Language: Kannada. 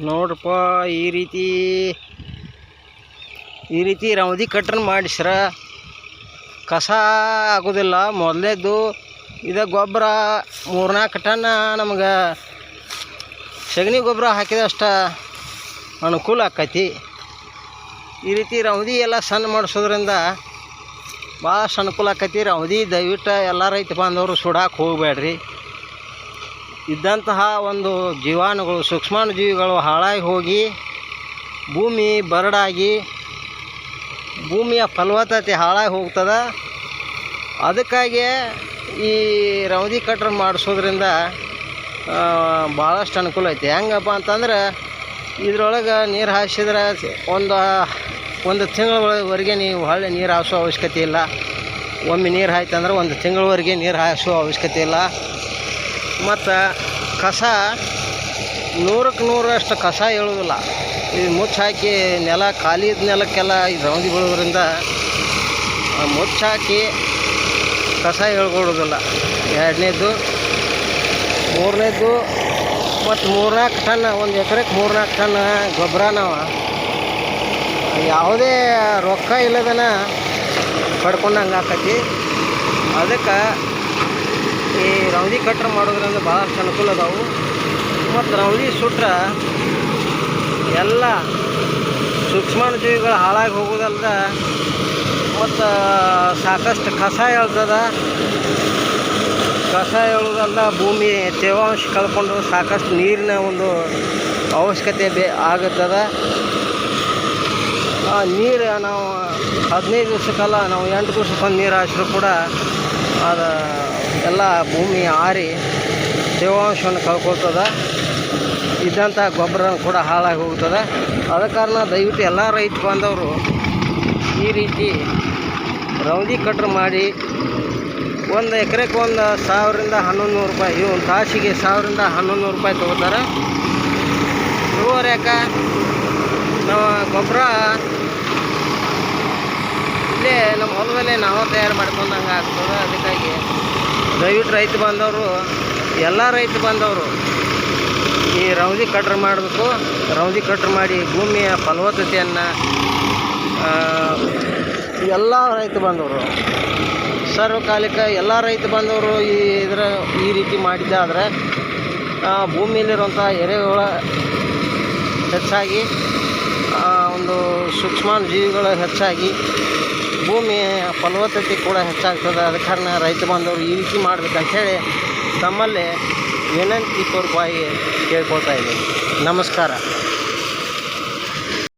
ನೋಡ್ರಪ್ಪ, ಈ ರೀತಿ ಈ ರೀತಿ ರೌದಿ ಕಟ್ರನ್ ಮಾಡಿಸ್ರ ಕಸ ಆಗೋದಿಲ್ಲ. ಮೊದಲೇದ್ದು ಇದು ಗೊಬ್ಬರ, ಮೂರ್ನಾಲ್ಕು ಟನ್ ನಮ್ಗೆ ಸಗಣಿ ಗೊಬ್ಬರ ಹಾಕಿದಷ್ಟ ಅನುಕೂಲ ಆಕೈತಿ. ಈ ರೀತಿ ರೌದಿ ಎಲ್ಲ ಸಣ್ಣ ಮಾಡಿಸೋದ್ರಿಂದ ಭಾಳಷ್ಟು ಅನುಕೂಲ ಆಕೈತಿ. ರೌದಿ ದಯವಿಟ್ಟು ಎಲ್ಲ ರೈತ ಬಾಂಧವರು ಸುಡಾಕೆ ಹೋಗಬೇಡ್ರಿ ಇದ್ದಂತಹ ಒಂದು ಜೀವಾಣುಗಳು ಸೂಕ್ಷ್ಮಾಣು ಜೀವಿಗಳು ಹಾಳಾಗಿ ಹೋಗಿ ಭೂಮಿ ಬರಡಾಗಿ ಭೂಮಿಯ ಫಲವತ್ತತೆ ಹಾಳಾಗಿ ಹೋಗ್ತದೆ. ಅದಕ್ಕಾಗಿ ಈ ರೌದಿ ಕಟ್ರ್ ಮಾಡಿಸೋದ್ರಿಂದ ಭಾಳಷ್ಟು ಅನುಕೂಲ ಐತಿ. ಹೆಂಗಪ್ಪ ಅಂತಂದ್ರೆ, ಇದ್ರೊಳಗೆ ನೀರು ಹಾಯಿಸಿದ್ರೆ ಒಂದು ಒಂದು ತಿಂಗಳವರೆಗೆ ನೀವು ಹೊಳ್ಳಿ ನೀರು ಹಾಯಿಸೋ ಅವಶ್ಯಕತೆ ಇಲ್ಲ. ಒಮ್ಮೆ ನೀರು ಹಾಯ್ತಂದ್ರೆ ಒಂದು ತಿಂಗಳವರೆಗೆ ನೀರು ಹಾಯಿಸೋ ಅವಶ್ಯಕತೆ ಇಲ್ಲ. ಮತ್ತು ಕಸ ನೂರಕ್ಕೆ ನೂರಷ್ಟು ಕಸ ಹೇಳುವುದಿಲ್ಲ ಈ ಮುಚ್ಚ ಹಾಕಿ ನೆಲ, ಖಾಲಿ ಇದ್ದ ನೆಲಕ್ಕೆಲ್ಲ ಈ ರೌಂದಿ ಬೀಳೋದ್ರಿಂದ ಮುಚ್ಚ ಹಾಕಿ ಕಸ ಹೇಳ್ಕೊಡೋದಿಲ್ಲ. ಎರಡನೇದು ಮೂರನೇದು ಮತ್ತು ಮೂರ್ನಾಲ್ಕು ಟನ್, ಒಂದು ಎಕರೆಗೆ ಮೂರ್ನಾಲ್ಕು ಟನ್ ಗೊಬ್ಬರ ನಾವು. ಯಾವುದೇ ರೊಕ್ಕ ಇಲ್ಲದನ ಪಡ್ಕೊಂಡಂಗೆ ಆಕತಿ ಅದಕ್ಕೆ ಈ ರೌದಿ ಕಟ್ರ್ ಮಾಡೋದ್ರಿಂದ ಭಾಳಷ್ಟು ಅನುಕೂಲ ಅದಾವು. ಮತ್ತು ರೌಂದಿ ಸುಟ್ರೆ ಎಲ್ಲ ಸೂಕ್ಷ್ಮಾಣುಜೀವಿಗಳು ಹಾಳಾಗಿ ಹೋಗೋದಲ್ದ ಮತ್ತು ಸಾಕಷ್ಟು ಕಸ ಹೇಳ್ತದ ಕಸ ಹೇಳೋದಲ್ದ ಭೂಮಿ ತೇವಾಂಶ ಕಳ್ಕೊಂಡು ಸಾಕಷ್ಟು ನೀರಿನ ಒಂದು ಅವಶ್ಯಕತೆ ಬೇ ಆಗುತ್ತದ. ಆ ನೀರು ನಾವು ಹದಿನೈದು ದಿವ್ಸಕ್ಕಲ್ಲ ನಾವು ಎಂಟು ದಿವ್ಸಕ್ಕೊಂದು ನೀರು ಹಾಸಿದ್ರು ಕೂಡ ಅದು ಎಲ್ಲ ಭೂಮಿ ಆರಿ ತೇವಾಂಶವನ್ನು ಕಳ್ಕೊಳ್ತದೆ. ಇದ್ದಂಥ ಗೊಬ್ಬರ ಕೂಡ ಹಾಳಾಗಿ ಹೋಗ್ತದೆ. ಅದ ಕಾರಣ ದಯವಿಟ್ಟು ಎಲ್ಲ ರೈತ ಬಾಂಧವರು ಈ ರೀತಿ ರೌದಿ ಕಟ್ರ್ ಮಾಡಿ ಒಂದು ಎಕರೆಗೆ ಒಂದು ಸಾವಿರದಿಂದ ಹನ್ನೊಂದು ನೂರು ರೂಪಾಯಿ ಒಂದು ತಾಸಿಗೆ ಸಾವಿರದಿಂದ ಹನ್ನೊಂದು ನೂರು ರೂಪಾಯಿ ತೊಗೋತಾರೆ. ಇಳುವರಿ ಯಾಕೆ ನಾವು ಗೊಬ್ಬರ ಇಲ್ಲೇ ನಮ್ಮ ಹೊಲದಲ್ಲೇ ನಾವೇ ತಯಾರು ಮಾಡ್ಕೊಂಡಂಗೆ ಆಗ್ತದೆ. ಅದಕ್ಕಾಗಿ ದಯವಿಟ್ಟು ರೈತ ಬಾಂಧವರು, ಎಲ್ಲ ರೈತ ಬಾಂಧವರು, ಈ ರೌದಿ ಕಟ್ರ್ ಮಾಡಬೇಕು. ರೌದಿ ಕಟ್ರ್ ಮಾಡಿ ಭೂಮಿಯ ಫಲವತ್ತತೆಯನ್ನು ಎಲ್ಲ ರೈತ ಬಾಂಧವರು, ಸರ್ವಕಾಲಿಕ ಎಲ್ಲ ರೈತ ಬಾಂಧವರು ಈ ಇದರ, ಈ ರೀತಿ ಮಾಡಿದ್ದಾದರೆ ಭೂಮಿಯಲ್ಲಿರುವಂಥ ಎರೆಹುಳ ಹೆಚ್ಚಾಗಿ ಒಂದು ಸೂಕ್ಷ್ಮಾಣು ಜೀವಿಗಳು ಹೆಚ್ಚಾಗಿ ಭೂಮಿಯ ಫಲವತ್ತತೆ ಕೂಡ ಹೆಚ್ಚಾಗ್ತದೆ. ಅದ ಕಾರಣ ರೈತ ಬಾಂಧವರು ಈ ರೀತಿ ಮಾಡ್ಬೇಕಂಥೇಳಿ ತಮ್ಮಲ್ಲಿ ವಿನಂತಿ ಪೂರ್ವಕವಾಗಿ ಕೇಳ್ಕೊಳ್ತಾ ಇದ್ದೀನಿ. ನಮಸ್ಕಾರ.